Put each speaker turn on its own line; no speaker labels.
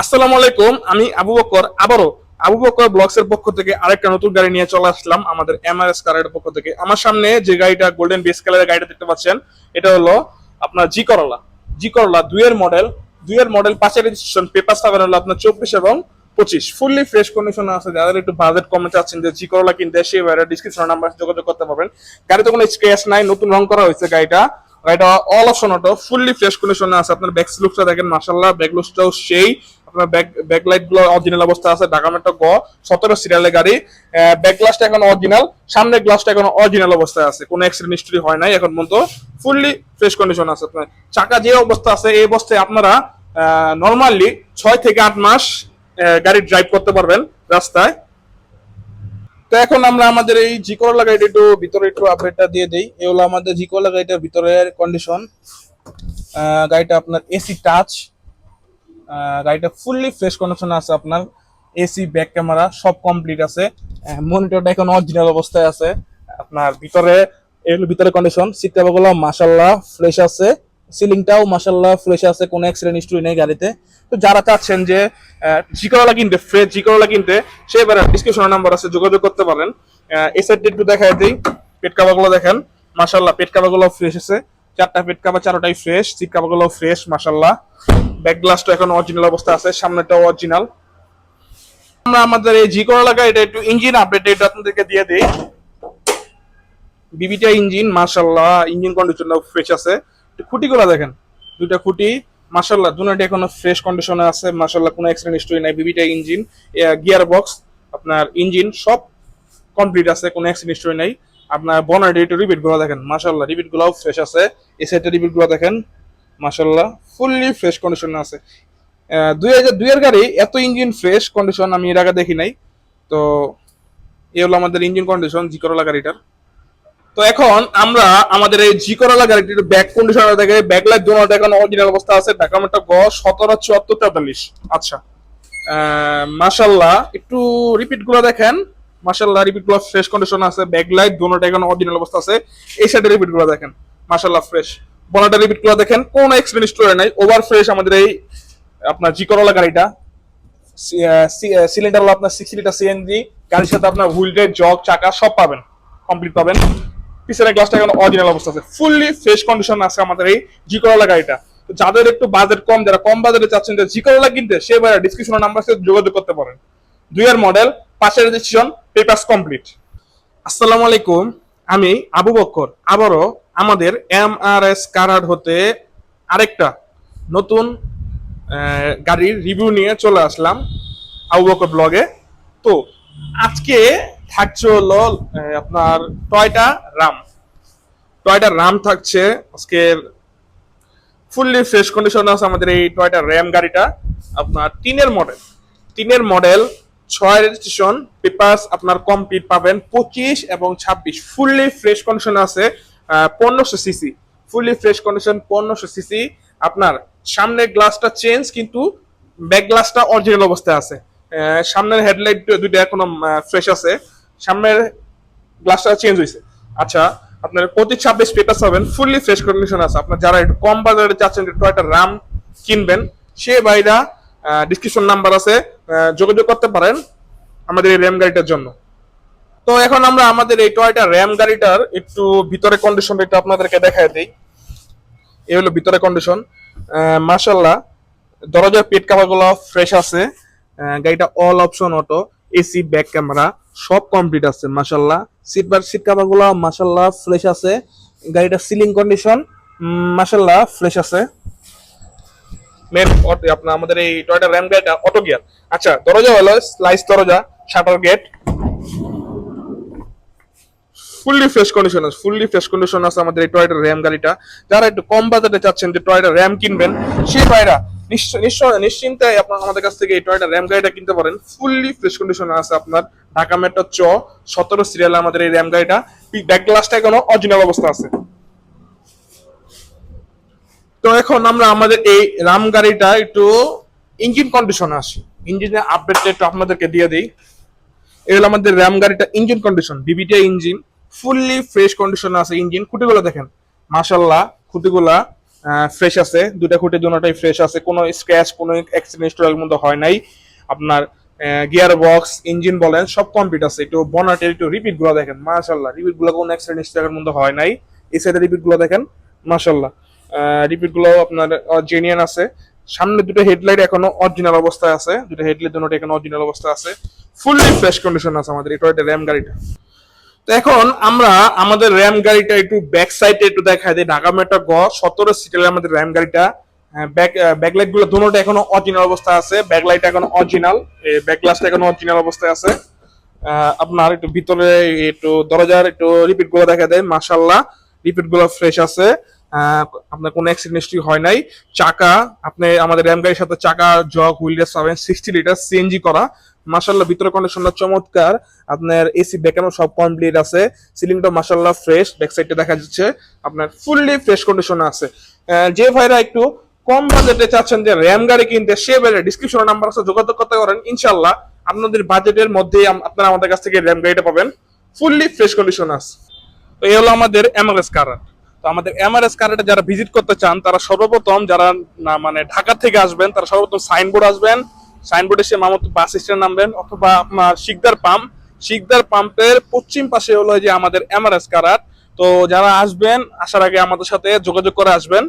আসসালামু আলাইকুম, আমি আবু বকর। আবারও আবু বকর ব্লগস এর পক্ষ থেকে আরেকটা নতুন গাড়ি নিয়ে চলে আসলাম আমাদের এমআরএস কারের পক্ষ থেকে। আমার সামনে যে গাড়িটা গোল্ডেন বেস কালারের গাড়িটা দেখতে পাচ্ছেন, এটা হলো আপনার জি করলা জি করলা দুইয়ের মডেল দুইয়ের মডেল পাঁচের রেজিস্ট্রেশন পেপার পাবেন হলো আপনার চব্বিশ এবং পঁচিশ। ফুললি ফ্রেশ কন্ডিশন আছে, যাদের একটু বাজেট কমে চাচ্ছেন যে জি করলা কিনতে, সেই সে ডিসক্রিপশন নাম্বার যোগাযোগ করতে পারবেন। গাড়িতে কোনো স্ক্র্যাচ নাই, নতুন রং করা হয়েছে গাড়িটা। গাড়িটা all option auto fully fresh কন্ডিশনে আছে, আপনার ব্যাক লুকটা দেখেন মাশাল্লাহ ব্যাক লুকটাও সেই। আপনার ব্যাক ব্যাক লাইটগুলো অরিজিনাল অবস্থা আছে, ঢাকা মেট্রো গ, সতেরো সিরিয়ালের গাড়ি। ব্যাক গ্লাসটা এখন অরিজিনাল সামনের গ্লাসটা এখন অরিজিনাল অবস্থায় আছে, কোনো অ্যাক্সিডেন্ট হিস্ট্রি হয় নাই, এখন পর্যন্ত ফুললি ফ্রেশ কন্ডিশন আছে। আপনার চাকা যে অবস্থা আছে, এই অবস্থায় আপনারা নর্মালি ছয় থেকে আট মাস গাড়ি ড্রাইভ করতে পারবেন রাস্তায়। তো এখন আমরা আমাদের এই জিকোলা গাড়িটা একটু ভিতরে একটু আপডেটটা দিয়ে দেই। এই হলো আমাদের জিকোলা গাড়িটার ভিতরের কন্ডিশন গাড়িটা আপনার এসি টাচ গাড়িটা ফুললি ফ্রেশ কন্ডিশন আছে আপনার। এসি ব্যাক ক্যামেরা সব কমপ্লিট আছে। মনিটরটা এখন অরিজিনাল অবস্থায় আছে। আপনার ভিতরে, এর ভিতরে কন্ডিশন সিট কাভারগুলো মাশাল্লাহ ফ্রেশ আছে। সিলিংটাও মাশাল্লাহ ফ্রেশ আছে, কোনো অ্যাক্সিডেন্ট হিস্ট্রি নেই গাড়িতে। তো যারা চাচ্ছেন যে জিকরলা কিনতে ফ্রেশ জিকরলা কিনতে, সে এবারে ডিসক্রিপশন নাম্বার আছে, যোগাযোগ করতে পারেন। সাইডটা একটু দেখায় দিই। পেট কাভারগুলো দেখেন। মাশাল্লাহ পেট কাভারগুলো ফ্রেশ আছে। চারটা পেট কাভার চারোটাই ফ্রেশ সিট কাভারগুলো ফ্রেশ মাশাল্লাহ ব্যাক গ্লাসটা এখন অরিজিনাল অবস্থা আছে সামনেটাও অরিজিনাল আমরা আমাদের এই জি করলা এটা একটু ইঞ্জিন আপডেট এটা আপনাদেরকে দিয়ে দিই। বিবিটা ইঞ্জিন মাশাল্লাহ ইঞ্জিন কন্ডিশনটাও ফ্রেশ আছে। খুঁটিগুলো দেখেন। দুইটা খুঁটি মাশাল্লাহ দুটো এখনও ফ্রেশ কন্ডিশনে আছে মাশাল্লাহ কোনো অ্যাক্সিডেন্ট হিস্টরি নাই। বিবিটা ইঞ্জিন গিয়ার বক্স আপনার ইঞ্জিন সব কমপ্লিট আছে, কোনো অ্যাক্সিডেন্ট হিস্টরি নাই। আপনার বনার ডেট রিপিটগুলো দেখেন। মাশাল্লাহ রিপিট গুলাও ফ্রেশ আছে। এই সাইডের রিপিটগুলো দেখেন। মাশাল্লাহ ফুললি ফ্রেশ কন্ডিশনে আছে। দুই হাজার দুইয়ের গাড়ি এত ইঞ্জিন ফ্রেশ কন্ডিশন আমি এর আগে দেখি নাই। তো এই হলো আমাদের ইঞ্জিন কন্ডিশন জি করলা গাড়িটার। তো এখন আমরা আমাদের এই জি করলা গাড়িটির ব্যাক কন্ডিশন দেখে ব্যাক লাইট দোনো দেখেন অরিজিনাল অবস্থা আছে। ঢাকা মেট্রো গ, সতেরো, চুয়াত্তর, তেতাল্লিশ। আচ্ছা। মাশাল্লাহ একটু রিপিটগুলো দেখেন। মাশাল্লাহ রিপিটগুলো ফ্রেশ কন্ডিশন আছে ব্যাক লাইট দোনোটা এখন অরিজিনাল অবস্থা আছে। এই সাইডে রিপিটগুলো দেখেন মাশাল্লাহ ফ্রেশ বনাটা রিপিটগুলো দেখেন, কোন এক্সপিরিয়েন্স স্টোরে নাই ওভার ফ্রেশ আমাদের এই, আপনার জি করলা গাড়িটা সিলিন্ডার হলো আপনার সিক্স লিটার সিএনজি গাড়ির সাথে আপনার হুইল রেট জগ চাকা, সব পাবেন কমপ্লিট পাবেন। পিছনের গ্লাসটা এখন অরিজিনাল অবস্থা আছে। ফুললি ফ্রেশ কন্ডিশন আছে আমাদের এই জি করলা গাড়িটা। তো যাদের একটু বাজেট কম, যারা কম বাজেটে চাচ্ছেন যে জি করলা কিনতে, সে ভাইয়া ডিসক্রিপশন নাম্বার সাথে যোগাযোগ করতে পারেন। দুইয়ের মডেল পাঁচের রেজিস্ট্রেশন পেপারস কমপ্লিট আসসালামু আলাইকুম, আমি আবু বক্কর। আবারও আমাদের এম আর এস কারার হতে আরেকটা নতুন গাড়ির রিভিউ নিয়ে চলে আসলাম আবু বকর ব্লগে তো আজকে থাকছে হলো আপনার টয়টা রাম। টয়টা রাম থাকছে আজকের ফুললি ফ্রেশ কন্ডিশন আছে আমাদের এই টয়টা র্যাম গাড়িটা, আপনার তিনের মডেল তিনের মডেল ছয় রেজিস্ট্রেশন পেপার্স আপনার কমপ্লিট পাবেন, পঁচিশ এবং ছাব্বিশ। ফুললি ফ্রেশ কন্ডিশন আছে পনেরোশো সিসি ফুললি ফ্রেশ কন্ডিশন পনেরোশো সিসি আপনার সামনের গ্লাসটা চেঞ্জ কিন্তু ব্যাক গ্লাসটা অরিজিনাল অবস্থায় আছে। সামনের হেডলাইট দুইটা এখনও ফ্রেশ আছে। সামনের গ্লাসটা চেঞ্জ হয়েছে আচ্ছা আপনার প্রতি ছাব্বিশ পেপার পাবেন ফুললি ফ্রেশ কন্ডিশন আছে। আপনার যারা একটু কম বাজারে চাচ্ছেন টয়টা রাম কিনবেন, সে বাইরা ডিসক্রিপশন নাম্বার আছে। যোগাযোগ করতে পারেন আমাদের এই র্যাম গাড়িটার জন্য। তো এখন আমরা আমাদের এই টয়টা র্যাম গাড়িটার একটু ভিতরে কন্ডিশনটা একটু আপনাদেরকে দেখায় দিই। এই হলো ভিতরে কন্ডিশন মার্শাল্লাহ দরজার পেট কাভারগুলো ফ্রেশ আছে। গাড়িটা all option auto AC back camera সব কমপ্লিট আছে মাশাল্লাহ সিট বার সিট কাভারগুলো মাশাল্লাহ ফ্রেশ আছে। গাড়িটা সিলিং কন্ডিশন মাশাল্লাহ ফ্রেশ আছে। মেন আপনার আমাদের এই টয়টা র্যাম গাড়িটা অটো গিয়ার আচ্ছা দরজা হলো স্লাইস দরজা shutter gate fully fresh condition আছে ফুললি ফ্রেশ কন্ডিশন আছে আমাদের এই টয়টা র্যাম গাড়িটা। যারা একটু কম বাজেটে চাচ্ছেন যে টয়টা র্যাম কিনবেন, সেই ভাইরা নিশ্চিন্তে আপনার আমাদের কাছ থেকে এই টয়টা র্যাম গাড়িটা কিনতে পারেন। ফুললি ফ্রেশ কন্ডিশনে আছে আপনার ঢাকা মেট্রো চ, সতেরো সিরিয়াল আমাদের এই র্যাম গাড়িটা ব্যাক গ্লাসটা এখনও অরিজিনাল অবস্থা আছে। তো এখন আমরা আমাদের এই রাম গাড়িটা একটু ইঞ্জিন কন্ডিশনে আসি। ইঞ্জিনের আপডেটটা একটু আপনাদেরকে দিয়ে দিই। এই হলো আমাদের র্যাম গাড়িটা ইঞ্জিন কন্ডিশন বিবিটি ইঞ্জিন ফুললি ফ্রেশ কন্ডিশনে আছে ইঞ্জিন খুঁটিগুলো দেখেন মাশাল্লাহ খুঁটিগুলা ফ্রেশ আছে। দুটা খুঁটি দুটাই ফ্রেশ আছে। কোনো স্ক্র্যাচ কোনো অ্যাক্সিডেন্ট হিস্টোরিয়াল মধ্যে হয় নাই। আপনার গিয়ার বক্স ইঞ্জিন বলেন, সব কমপ্লিট আছে। একটু বনাটের একটু রিপিটগুলো দেখেন মাশাল্লাহ রিপিটগুলো কোনো অ্যাক্সিডেন্ট হিস্টোরিয়াল মধ্যে হয় নাই। এই সাইডের রিপিটগুলো দেখেন মাশাল্লাহ রিপিটগুলো আপনার জেনিয়ান আছে। সামনে দুটো হেডলাইট এখনও অরিজিনাল অবস্থায় আছে। দুটো হেডলাইট দুটো এখনও অরিজিনাল অবস্থায় আছে। ফুললি ফ্রেশ কন্ডিশন আছে আমাদের, এটা একটা র্যাম গাড়িটা। তো এখন আমরা আমাদের র্যাম গাড়িটা একটু ব্যাক সাইডে একটু দেখাই দিই। ঢাকা মেট্রো গ, সতেরো সিটের আমাদের র্যাম গাড়িটা। ব্যাক ব্যাকলাইটগুলো দুটোটা এখনও অরিজিনাল অবস্থায় আছে। ব্যাকলাইট এখনও অরিজিনাল ব্যাক গ্লাসটা এখনও অরিজিনাল অবস্থায় আছে। আপনার একটু ভিতরে একটু দরজার একটু রিপিটগুলো দেখা দেয় মাশাল্লাহ রিপিটগুলো ফ্রেশ আছে। আপনার কোনো অ্যাক্সিডেন্ট হিস্ট্রি হয় নাই। চাকা, আপনি আমাদের র্যাম গাড়ির সাথে চাকা জগ হুইল রেস পাবেন সিক্সটি লিটার সিএনজি করা। মাশাল্লাহ ভিতরে কন্ডিশনটা চমৎকার। আপনার এসি বেকানো সব কমপ্লিট আছে। সিলিংটা মাশাল্লাহ ফ্রেশ ব্যাক সাইডে দেখা যাচ্ছে। আপনার ফুললি ফ্রেশ কন্ডিশনে আছে। যে ভাইরা একটু কম বাজেটে চাচ্ছেন যে র্যাম গাড়ি কিনতে, সে বেলে ডিসক্রিপশনে নাম্বার আছে, যোগাযোগ করতে পারেন। ইনশাল্লাহ আপনাদের বাজেটের মধ্যেই আম- আপনারা আমাদের কাছ থেকে র্যাম গাড়িটা পাবেন। ফুললি ফ্রেশ কন্ডিশন আছে। তো এই হলো আমাদের এমআরএস কারার তো আমাদের এমআরএস কারারটা যারা ভিজিট করতে চান, তারা সর্বপ্রথম যারা না মানে ঢাকা থেকে আসবেন, তারা সর্বপ্রথম সাইনবোর্ড আসবেন। সাইনবোর্ডে সে মামত বাস স্ট্যান্ড নামবেন অথবা আপনার শিকদার পাম্প শিকদার পাম্পের পশ্চিম পাশে হলো যে আমাদের এমআরএস কারার তো যারা আসবেন, আসার আগে আমাদের সাথে যোগাযোগ করে আসবেন।